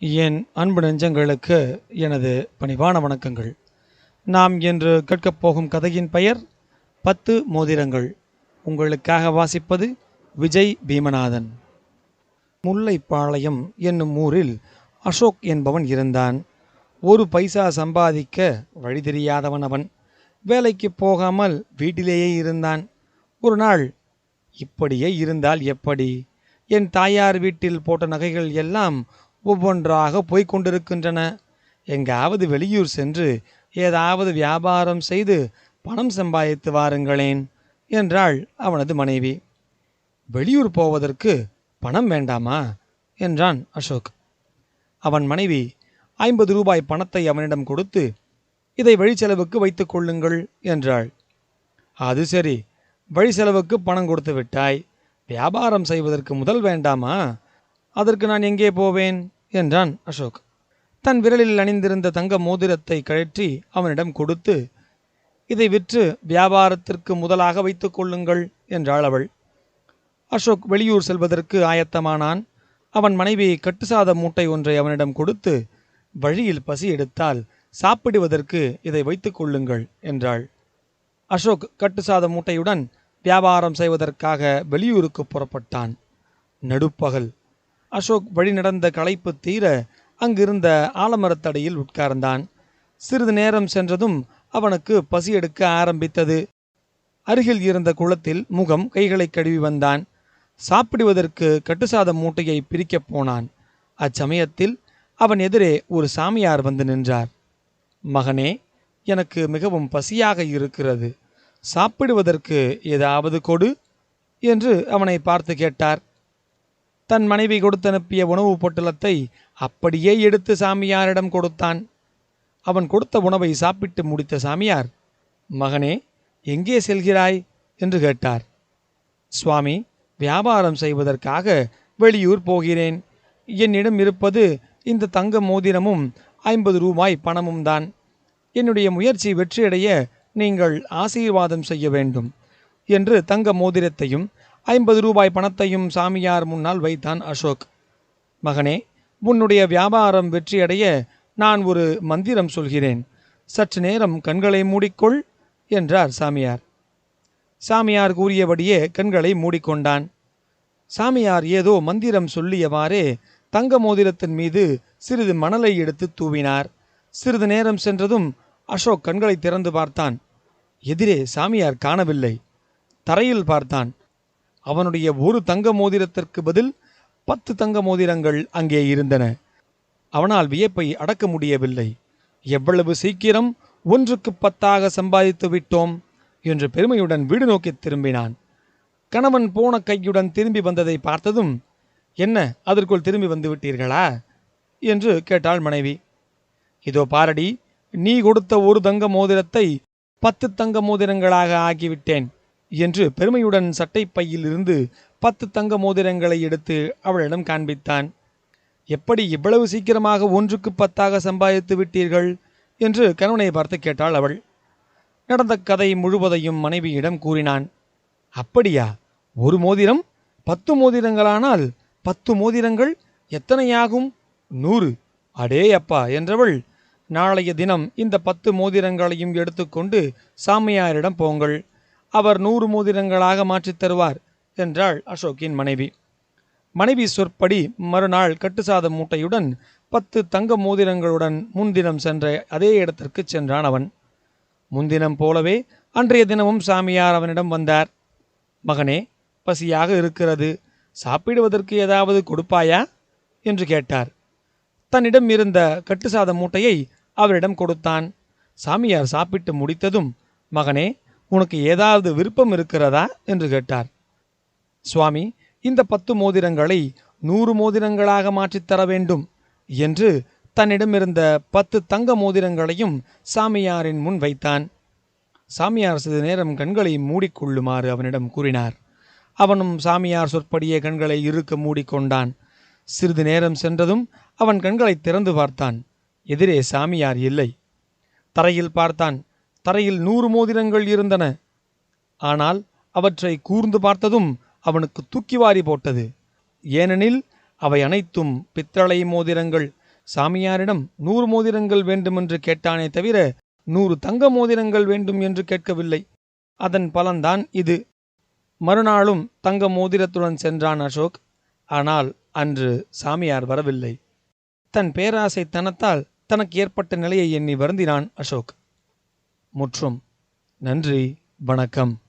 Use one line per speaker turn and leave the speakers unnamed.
என் அன்பு நெஞ்சங்களுக்கு எனது பணிவான வணக்கங்கள். நாம் இன்று கேட்கப் போகும் கதையின் பெயர் பத்து மோதிரங்கள். உங்களுக்காக வாசிப்பது விஜய் பீமநாதன். முல்லைப்பாளையம் என்னும் ஊரில் அசோக் என்பவன் இருந்தான். ஒரு பைசா சம்பாதிக்க வழி தெரியாதவன் அவன். வேலைக்கு போகாமல் வீட்டிலேயே இருந்தான். ஒரு நாள் இப்படியே இருந்தால் எப்படி? என் தாயார் வீட்டில் போட்ட நகைகள் எல்லாம் ஒவ்வொன்றாக போய்க் கொண்டிருக்கின்றன எங்காவது வெளியூர் சென்று ஏதாவது வியாபாரம் செய்து பணம் சம்பாதித்து வாருங்களேன் என்றாள் அவனது மனைவி. வெளியூர் போவதற்கு பணம் வேண்டாமா? என்றான் அசோக். அவன் மனைவி ஐம்பது ரூபாய் பணத்தை அவனிடம் கொடுத்து இதை வழி செலவுக்கு வைத்துக் கொள்ளுங்கள் என்றாள். அது சரி வழி செலவுக்கு பணம் கொடுத்து விட்டாய். வியாபாரம் செய்வதற்கு முதல் வேண்டாமா? அதற்கு நான் எங்கே போவேன்? என்றான் அசோக். தன் விரலில் அணிந்திருந்த தங்க மோதிரத்தை கழற்றி அவனிடம் கொடுத்து இதை விற்று வியாபாரத்திற்கு முதலாக வைத்துக் கொள்ளுங்கள் என்றாள் அவள். அசோக் வெளியூர் செல்வதற்கு ஆயத்தமானான். அவன் மனைவி கட்டுசாத மூட்டை ஒன்றை அவனிடம் கொடுத்து வழியில் பசி எடுத்தால் சாப்பிடுவதற்கு இதை வைத்துக் கொள்ளுங்கள் என்றாள். அசோக் கட்டுசாத மூட்டையுடன் வியாபாரம் செய்வதற்காக வெளியூருக்கு புறப்பட்டான். நடுப்பகல் அசோக் வழி நடந்த களைப்பு தீர அங்கிருந்த ஆலமரத்தடியில் உட்கார்ந்தான். சிறிது நேரம் சென்றதும் அவனுக்கு பசி எடுக்க ஆரம்பித்தது. அருகில் இருந்த குளத்தில் முகம் கைகளை கழுவி வந்தான். சாப்பிடுவதற்கு கட்டுசாத மூட்டையை பிரிக்கப் போனான். அச்சமயத்தில் அவன் எதிரே ஒரு சாமியார் வந்து நின்றார். மகனே எனக்கு மிகவும் பசியாக இருக்கிறது. சாப்பிடுவதற்கு ஏதாவது கொடு என்று அவனை பார்த்து கேட்டார். தன் மனைவி கொடுத்தனுப்பிய உணவுப் பொட்டலத்தை அப்படியே எடுத்து சாமியாரிடம் கொடுத்தான். அவன் கொடுத்த உணவை சாப்பிட்டு முடித்த சாமியார் மகனே எங்கே செல்கிறாய்? என்று கேட்டார். சுவாமி வியாபாரம் செய்வதற்காக வெளியூர் போகிறேன். என்னிடம் இருப்பது இந்த தங்க மோதிரமும் ஐம்பது ரூபாய் பணமும் தான். என்னுடைய முயற்சி வெற்றியடைய நீங்கள் ஆசீர்வாதம் செய்ய வேண்டும் என்று தங்க மோதிரத்தையும் ஐம்பது ரூபாய் பணத்தையும் சாமியார் முன்னால் வைத்தான் அசோக். மகனே உன்னுடைய வியாபாரம் வெற்றியடைய நான் ஒரு மந்திரம் சொல்கிறேன். சற்று நேரம் கண்களை மூடிக்கொள் என்றார் சாமியார். சாமியார் கூறியபடியே கண்களை மூடிக்கொண்டான். சாமியார் ஏதோ மந்திரம் சொல்லியவாறே தங்க மோதிரத்தின் மீது சிறிது மணலை எடுத்து தூவினார். சிறிது நேரம் சென்றதும் அசோக் கண்களை திறந்து பார்த்தான். எதிரே சாமியார் காணவில்லை. தரையில் பார்த்தான். அவனுடைய ஒரு தங்க மோதிரத்திற்கு பதில் பத்து தங்க மோதிரங்கள் அங்கே இருந்தன. அவனால் வியப்பை அடக்க முடியவில்லை. எவ்வளவு சீக்கிரம் ஒன்றுக்கு பத்தாக சம்பாதித்து விட்டோம் என்று பெருமையுடன் வீடு நோக்கி திரும்பினான். கணவன் போன கையுடன் திரும்பி வந்ததை பார்த்ததும் என்ன அதற்குள் திரும்பி வந்து விட்டீர்களா? என்று கேட்டாள் மனைவி. இதோ பாரடி நீ கொடுத்த ஒரு தங்க மோதிரத்தை பத்து தங்க மோதிரங்களாக ஆக்கிவிட்டேன். என்று பெருமையுடன் சட்டைப்பையில் இருந்து பத்து தங்க மோதிரங்களை எடுத்து அவளிடம் காண்பித்தான். எப்படி இவ்வளவு சீக்கிரமாக ஒன்றுக்கு பத்தாக சம்பாதித்து விட்டீர்கள்? என்று கணவனை பார்த்து கேட்டாள் அவள். நடந்த கதை முழுவதையும் மனைவியிடம் கூறினான். அப்படியா? ஒரு மோதிரம்? பத்து மோதிரங்களானால் பத்து மோதிரங்கள் எத்தனையாகும்? நூறு. அடே அப்பா என்றவள் நாளைய தினம் இந்த பத்து மோதிரங்களையும் எடுத்துக்கொண்டு சாமியாரிடம் போங்கள். அவர் நூறு மோதிரங்களாக மாற்றித் தருவார் என்றாள் அசோக்கின் மனைவி. மனைவி சொற்படி மறுநாள் கட்டுசாத மூட்டையுடன் பத்து தங்க மோதிரங்களுடன் முன்தினம் சென்ற அதே இடத்திற்கு சென்றான் அவன். முன்தினம் போலவே அன்றைய தினமும் சாமியார் அவனிடம் வந்தார். மகனே பசியாக இருக்கிறது. சாப்பிடுவதற்கு ஏதாவது கொடுப்பாயா? என்று கேட்டார். தன்னிடம் இருந்த கட்டுசாத மூட்டையை அவரிடம் கொடுத்தான். சாமியார் சாப்பிட்டு முடித்ததும் மகனே உனக்கு ஏதாவது விருப்பம் இருக்கிறதா? என்று கேட்டார். சுவாமி இந்த பத்து மோதிரங்களை நூறு மோதிரங்களாக மாற்றித் தர வேண்டும் என்று தன்னிடமிருந்த பத்து தங்க மோதிரங்களையும் சாமியாரின் முன் வைத்தான். சாமியார் சிறிது நேரம் கண்களை மூடிக்கொள்ளுமாறு அவனிடம் கூறினார். அவனும் சாமியார் சொற்படியே கண்களை இறுக்க மூடிக்கொண்டான். சிறிது நேரம் சென்றதும் அவன் கண்களை திறந்து பார்த்தான். எதிரே சாமியார் இல்லை. தரையில் பார்த்தான். தரையில் நூறு மோதிரங்கள் இருந்தன. ஆனால் அவற்றை கூர்ந்து பார்த்ததும் அவனுக்கு தூக்கி வாரி போட்டது. ஏனெனில் அவை அனைத்தும் பித்தளை மோதிரங்கள். சாமியாரிடம் நூறு மோதிரங்கள் வேண்டுமென்று கேட்டானே தவிர நூறு தங்க மோதிரங்கள் வேண்டும் என்று கேட்கவில்லை. அதன் பலன்தான் இது. மறுநாளும் தங்க மோதிரத்துடன் சென்றான் அசோக். ஆனால் அன்று சாமியார் வரவில்லை. தன் பேராசை தனத்தால் தனக்கு ஏற்பட்ட நிலையை எண்ணி வருந்தினான் அசோக். முற்றும். நன்றி வணக்கம்.